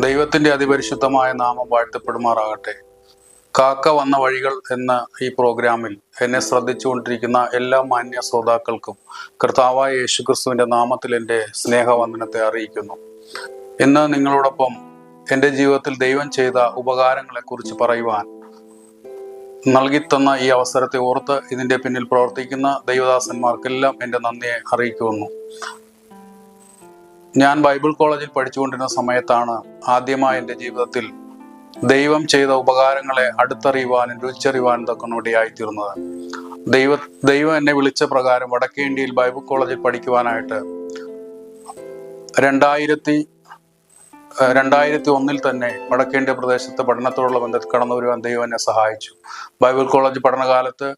ദൈവത്തിന്റെ അതിപരിശുദ്ധമായ നാമം വാഴ്ത്തപ്പെടുമാറാകട്ടെ. കാക്ക വന്ന വഴികൾ എന്ന ഈ പ്രോഗ്രാമിൽ എന്നെ ശ്രദ്ധിച്ചുകൊണ്ടിരിക്കുന്ന എല്ലാ മാന്യ ശ്രോതാക്കൾക്കും കർത്താവായ യേശുക്രിസ്തുവിന്റെ നാമത്തിൽ എന്റെ സ്നേഹവന്ദനത്തെ അറിയിക്കുന്നു. ഇന്ന് നിങ്ങളോടൊപ്പം എന്റെ ജീവിതത്തിൽ ദൈവം ചെയ്ത ഉപകാരങ്ങളെക്കുറിച്ച് പറയുവാൻ നൽകിത്തന്ന ഈ അവസരത്തെ ഓർത്ത് ഇതിന്റെ പിന്നിൽ പ്രവർത്തിക്കുന്ന ദൈവദാസന്മാർക്കെല്ലാം എന്റെ നന്ദിയെ അറിയിക്കുന്നു. ഞാൻ ബൈബിൾ കോളേജിൽ പഠിച്ചുകൊണ്ടിരുന്ന സമയത്താണ് ആദ്യമായി എന്റെ ജീവിതത്തിൽ ദൈവം ചെയ്ത ഉപകാരങ്ങളെ അടുത്തറിയുവാനും രുചിച്ചറിയുവാനും തൊക്കെ ഇടയായിത്തീർന്നത് ദൈവ ദൈവം എന്നെ വിളിച്ച പ്രകാരം വടക്കേ ഇന്ത്യയിൽ ബൈബിൾ കോളേജിൽ പഠിക്കുവാനായിട്ട് രണ്ടായിരത്തി രണ്ടായിരത്തി ഒന്നിൽ തന്നെ വടക്കേന്ത്യ പ്രദേശത്ത് പഠനത്തോടുള്ള ബന്ധത്തിൽ കടന്നു വരുവാൻ ദൈവം എന്നെ സഹായിച്ചു. ബൈബിൾ കോളേജ് പഠനകാലത്ത്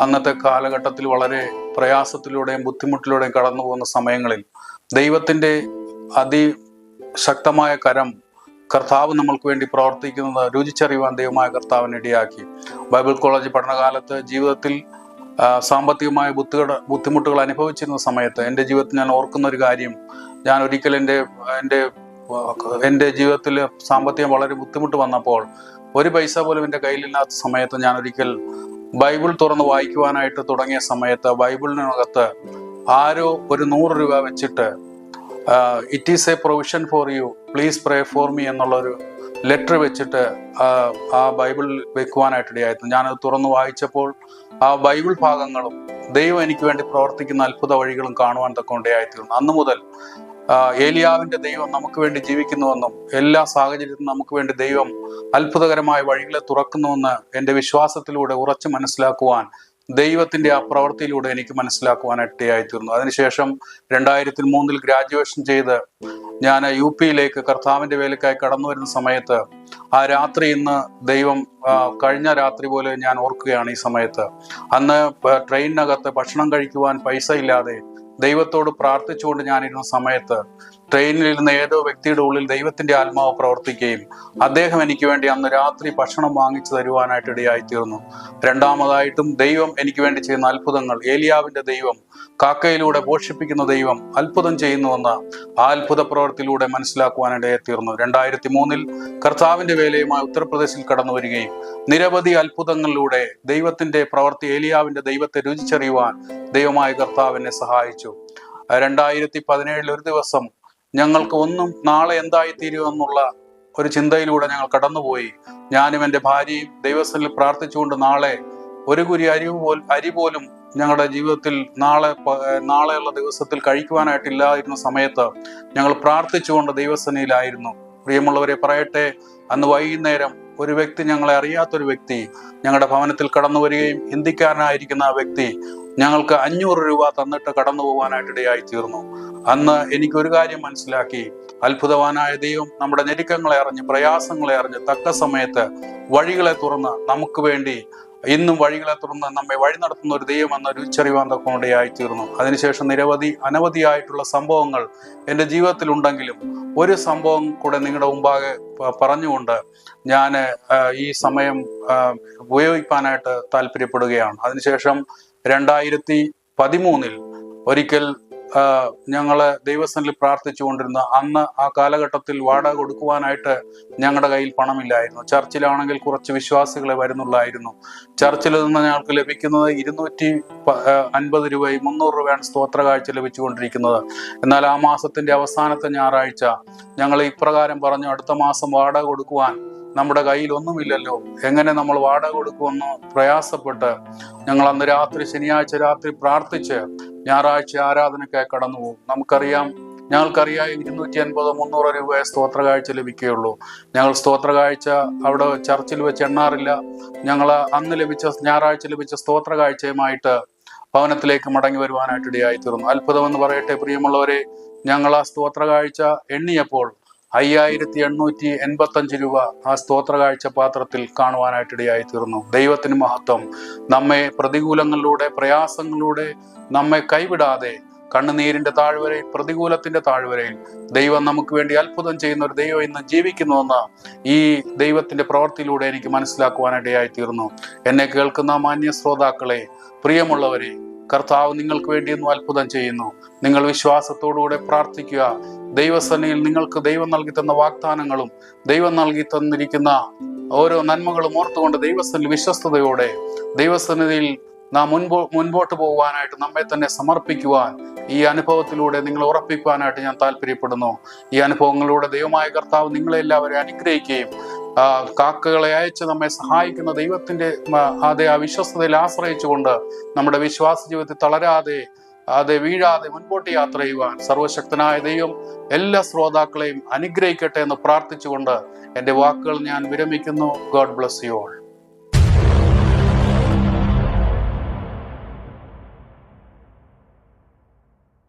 അന്നത്തെ കാലഘട്ടത്തിൽ വളരെ പ്രയാസത്തിലൂടെയും ബുദ്ധിമുട്ടിലൂടെയും കടന്നു പോകുന്ന സമയങ്ങളിൽ ദൈവത്തിന്റെ അതിശക്തമായ കരം കർത്താവ് നമ്മൾക്ക് വേണ്ടി പ്രവർത്തിക്കുന്നത് രുചിച്ചറിയുവാൻ ദൈവമായ കർത്താവിന് ഇടയാക്കി. ബൈബിൾ കോളേജ് പഠനകാലത്ത് ജീവിതത്തിൽ സാമ്പത്തികമായ ബുദ്ധിമുട്ട് ബുദ്ധിമുട്ടുകൾ അനുഭവിച്ചിരുന്ന സമയത്ത് എന്റെ ജീവിതത്തിൽ ഞാൻ ഓർക്കുന്ന ഒരു കാര്യം ഞാൻ ഒരിക്കൽ എന്റെ എന്റെ എന്റെ ജീവിതത്തിൽ സാമ്പത്തികം വളരെ ബുദ്ധിമുട്ട് വന്നപ്പോൾ ഒരു പൈസ പോലും എന്റെ കയ്യിലില്ലാത്ത സമയത്ത് ഞാൻ ഒരിക്കൽ ബൈബിൾ തുറന്ന് വായിക്കുവാനായിട്ട് തുടങ്ങിയ സമയത്ത് ബൈബിളിനകത്ത് ആരോ ഒരു നൂറ് രൂപ വെച്ചിട്ട് it is a provision for you please pray for me എന്നുള്ളൊരു ലെറ്റർ വെച്ചിട്ട് ആ, ബൈബിൾ വെക്കുവാനായിട്ട് ഇടയായിരുന്നു. ഞാനത് തുറന്ന് വായിച്ചപ്പോൾ ആ ബൈബിൾ ഭാഗങ്ങളും ദൈവം എനിക്ക് വേണ്ടി പ്രവർത്തിക്കുന്ന അത്ഭുത വഴികളും കാണുവാൻ തക്ക ഇടയായിത്തീർന്നു അന്നു മുതൽ ഏലിയാവിന്റെ ദൈവം നമുക്ക് വേണ്ടി ജീവിക്കുന്നുവെന്നും എല്ലാ സാഹചര്യത്തിലും നമുക്ക് വേണ്ടി ദൈവം അത്ഭുതകരമായ വഴികളെ തുറക്കുന്നുവെന്ന് എന്റെ വിശ്വാസത്തിലൂടെ ഉറച്ചു മനസ്സിലാക്കുവാൻ ദൈവത്തിന്റെ ആ പ്രവൃത്തിയിലൂടെ എനിക്ക് മനസ്സിലാക്കുവാനായി തീർന്നു അതിനുശേഷം രണ്ടായിരത്തി മൂന്നിൽ ഗ്രാജുവേഷൻ ചെയ്ത് ഞാൻ യു പിയിലേക്ക് കർത്താവിന്റെ വേലക്കായി കടന്നു വരുന്ന സമയത്ത് ആ രാത്രി ഇന്ന് ദൈവം കഴിഞ്ഞ രാത്രി പോലെ ഞാൻ ഓർക്കുകയാണ് ഈ സമയത്ത്. അന്ന് ട്രെയിനിനകത്ത് ഭക്ഷണം കഴിക്കുവാൻ പൈസ ഇല്ലാതെ ദൈവത്തോട് പ്രാർത്ഥിച്ചുകൊണ്ട് ഞാനിരുന്ന സമയത്ത് ട്രെയിനിൽ ഇരുന്ന ഏതോ വ്യക്തിയുടെ ഉള്ളിൽ ദൈവത്തിന്റെ ആത്മാവ് പ്രവർത്തിക്കുകയും അദ്ദേഹം എനിക്ക് വേണ്ടി അന്ന് രാത്രി ഭക്ഷണം വാങ്ങിച്ചു തരുവാനായിട്ട് ഇടയായി തീർന്നു. രണ്ടാമതായിട്ടും ദൈവം എനിക്ക് വേണ്ടി ചെയ്യുന്ന അത്ഭുതങ്ങൾ ഏലിയാവിന്റെ ദൈവം കാക്കയിലൂടെ പോഷിപ്പിക്കുന്ന ദൈവം അത്ഭുതം ചെയ്യുന്നുവെന്ന് ആ അത്ഭുത പ്രവർത്തിയിലൂടെ മനസ്സിലാക്കുവാനിടയെത്തീർന്നു രണ്ടായിരത്തി മൂന്നിൽ കർത്താവിന്റെ വേലയുമായി ഉത്തർപ്രദേശിൽ കടന്നു വരികയും നിരവധി അത്ഭുതങ്ങളിലൂടെ ദൈവത്തിന്റെ പ്രവർത്തി ഏലിയാവിന്റെ ദൈവത്തെ രുചിച്ചറിയുവാൻ ദൈവമായ കർത്താവിനെ സഹായിച്ചു. രണ്ടായിരത്തി പതിനേഴിൽ ഒരു ദിവസം ഞങ്ങൾക്ക് ഒന്നും നാളെ എന്തായി തീരുമെന്നുള്ള ഒരു ചിന്തയിലൂടെ ഞങ്ങൾ കടന്നുപോയി. ഞാനും എന്റെ ഭാര്യയും ദൈവസ്ഥനിൽ പ്രാർത്ഥിച്ചുകൊണ്ട് നാളെ ഒരു കുരി അരി പോൽ അരി പോലും ഞങ്ങളുടെ ജീവിതത്തിൽ നാളെ നാളെയുള്ള ദിവസത്തിൽ കഴിക്കുവാനായിട്ടില്ലായിരുന്ന സമയത്ത് ഞങ്ങൾ പ്രാർത്ഥിച്ചുകൊണ്ട് ദൈവസേനയിലായിരുന്നു പ്രിയമുള്ളവരെ പറയട്ടെ അന്ന് വൈകുന്നേരം ഒരു വ്യക്തി ഞങ്ങളെ അറിയാത്തൊരു വ്യക്തി ഞങ്ങളുടെ ഭവനത്തിൽ കടന്നു വരികയും ഹിന്ദിക്കാരനായിരിക്കുന്ന ആ വ്യക്തി ഞങ്ങൾക്ക് അഞ്ഞൂറ് രൂപ തന്നിട്ട് കടന്നു പോകാനായിട്ട് ഇടയായി തീർന്നു. അന്ന് എനിക്ക് ഒരു കാര്യം മനസ്സിലാക്കി. അത്ഭുതവാനായ ദൈവം നമ്മുടെ ഞെരുക്കങ്ങളെ അറിഞ്ഞ് പ്രയാസങ്ങളെ അറിഞ്ഞ് തക്ക സമയത്ത് വഴികളെ തുറന്ന് നമുക്ക് വേണ്ടി ഇന്നും വഴികളെ തുറന്ന് നമ്മെ വഴി നടത്തുന്ന ഒരു ദൈവം എന്ന രുചിച്ചറിവാൻ തക്കൊണ്ടയായി തീർന്നു അതിനുശേഷം നിരവധി അനവധിയായിട്ടുള്ള സംഭവങ്ങൾ എന്റെ ജീവിതത്തിൽ ഉണ്ടെങ്കിലും ഒരു സംഭവം കൂടെ നിങ്ങളുടെ മുമ്പാകെ പറഞ്ഞുകൊണ്ട് ഞാൻ ഈ സമയം ഉപയോഗിക്കാനായിട്ട് താല്പര്യപ്പെടുകയാണ്. അതിനുശേഷം രണ്ടായിരത്തി പതിമൂന്നിൽ ഒരിക്കൽ ആ, ദൈവസ്ഥനിൽ പ്രാർത്ഥിച്ചു പ്രാർത്ഥിച്ചുകൊണ്ടിരുന്ന അന്ന് ആ കാലഘട്ടത്തിൽ വാടക കൊടുക്കുവാനായിട്ട് ഞങ്ങളുടെ കയ്യിൽ പണമില്ലായിരുന്നു. ചർച്ചിലാണെങ്കിൽ കുറച്ച് വിശ്വാസികളെ വരുന്നുള്ളായിരുന്നു. ചർച്ചിൽ നിന്ന് ഞങ്ങൾക്ക് ലഭിക്കുന്നത് ഇരുന്നൂറ്റി അൻപത് രൂപയും മുന്നൂറ് രൂപയാണ് സ്തോത്ര കാഴ്ച ലഭിച്ചുകൊണ്ടിരിക്കുന്നത്. എന്നാൽ ആ മാസത്തിന്റെ അവസാനത്തെ ഞായറാഴ്ച ഞങ്ങൾ ഇപ്രകാരം പറഞ്ഞു അടുത്ത മാസം വാടക കൊടുക്കുവാൻ നമ്മുടെ കയ്യിൽ ഒന്നുമില്ലല്ലോ എങ്ങനെ നമ്മൾ വാടക കൊടുക്കുമെന്ന് പ്രയാസപ്പെട്ട് ഞങ്ങൾ അന്ന് രാത്രി ശനിയാഴ്ച രാത്രി പ്രാർത്ഥിച്ച് ഞായറാഴ്ച ആരാധനയ്ക്കായി കടന്നു പോകും. നമുക്കറിയാം ഞങ്ങൾക്കറിയാം ഇരുന്നൂറ്റി അൻപത് മുന്നൂറ് രൂപയെ സ്തോത്ര കാഴ്ച ലഭിക്കുകയുള്ളൂ. ഞങ്ങൾ സ്തോത്ര കാഴ്ച അവിടെ ചർച്ചിൽ വെച്ച് എണ്ണാറില്ല. ഞങ്ങൾ അന്ന് ലഭിച്ച ഞായറാഴ്ച ലഭിച്ച സ്തോത്ര കാഴ്ചയുമായിട്ട് ഭവനത്തിലേക്ക് മടങ്ങി വരുവാനായിട്ട് ഇടയായി തീർന്നു അത്ഭുതമെന്ന് പറയട്ടെ പ്രിയമുള്ളവരെ. ഞങ്ങൾ ആ സ്തോത്ര കാഴ്ച എണ്ണിയപ്പോൾ അയ്യായിരത്തി എണ്ണൂറ്റി എൺപത്തി അഞ്ച് രൂപ ആ സ്തോത്ര കാഴ്ച പാത്രത്തിൽ കാണുവാനായിട്ട് ഇടയായി തീർന്നു ദൈവത്തിന് മഹത്വം. നമ്മെ പ്രതികൂലങ്ങളിലൂടെ പ്രയാസങ്ങളിലൂടെ നമ്മെ കൈവിടാതെ കണ്ണുനീരിന്റെ താഴ്വരയിൽ പ്രതികൂലത്തിന്റെ താഴ്വരയിൽ ദൈവം നമുക്ക് വേണ്ടി അത്ഭുതം ചെയ്യുന്ന ഒരു ദൈവം ഇന്ന് ജീവിക്കുന്നുവെന്ന് ഈ ദൈവത്തിന്റെ പ്രവൃത്തിയിലൂടെ എനിക്ക് മനസ്സിലാക്കുവാനിടയായി തീർന്നു എന്നെ കേൾക്കുന്ന മാന്യ ശ്രോതാക്കളെ പ്രിയമുള്ളവരെ കർത്താവ് നിങ്ങൾക്ക് വേണ്ടി ഇന്നും അത്ഭുതം ചെയ്യുന്നു. നിങ്ങൾ വിശ്വാസത്തോടുകൂടെ പ്രാർത്ഥിക്കുക. ദൈവസേനയിൽ നിങ്ങൾക്ക് ദൈവം നൽകി തന്ന വാഗ്ദാനങ്ങളും ദൈവം നൽകി തന്നിരിക്കുന്ന ഓരോ നന്മകളും ഓർത്തുകൊണ്ട് ദൈവസനിൽ വിശ്വസ്തയോടെ ദൈവസന്നിധിയിൽ നാം മുൻപോ മുൻപോട്ട് പോകുവാനായിട്ട് നമ്മെ തന്നെ സമർപ്പിക്കുവാൻ ഈ അനുഭവത്തിലൂടെ നിങ്ങൾ ഉറപ്പിക്കുവാനായിട്ട് ഞാൻ താല്പര്യപ്പെടുന്നു. ഈ അനുഭവങ്ങളിലൂടെ ദൈവമായ കർത്താവ് നിങ്ങളെ എല്ലാവരെയും അനുഗ്രഹിക്കുകയും കാക്കകളെ അയച്ച് നമ്മെ സഹായിക്കുന്ന ദൈവത്തിന്റെ അതേ ആ വിശ്വസ്തതയിൽ ആശ്രയിച്ചുകൊണ്ട് നമ്മുടെ വിശ്വാസ ജീവിതത്തിൽ തളരാതെ അതെ വീഴാതെ മുൻപോട്ട് യാത്ര ചെയ്യുവാൻ സർവശക്തനായ ദൈവം എല്ലാ ശ്രോതാക്കളെയും അനുഗ്രഹിക്കട്ടെ എന്ന് പ്രാർത്ഥിച്ചുകൊണ്ട് എന്റെ വാക്കുകൾ ഞാൻ വിരമിക്കുന്നു. God bless you all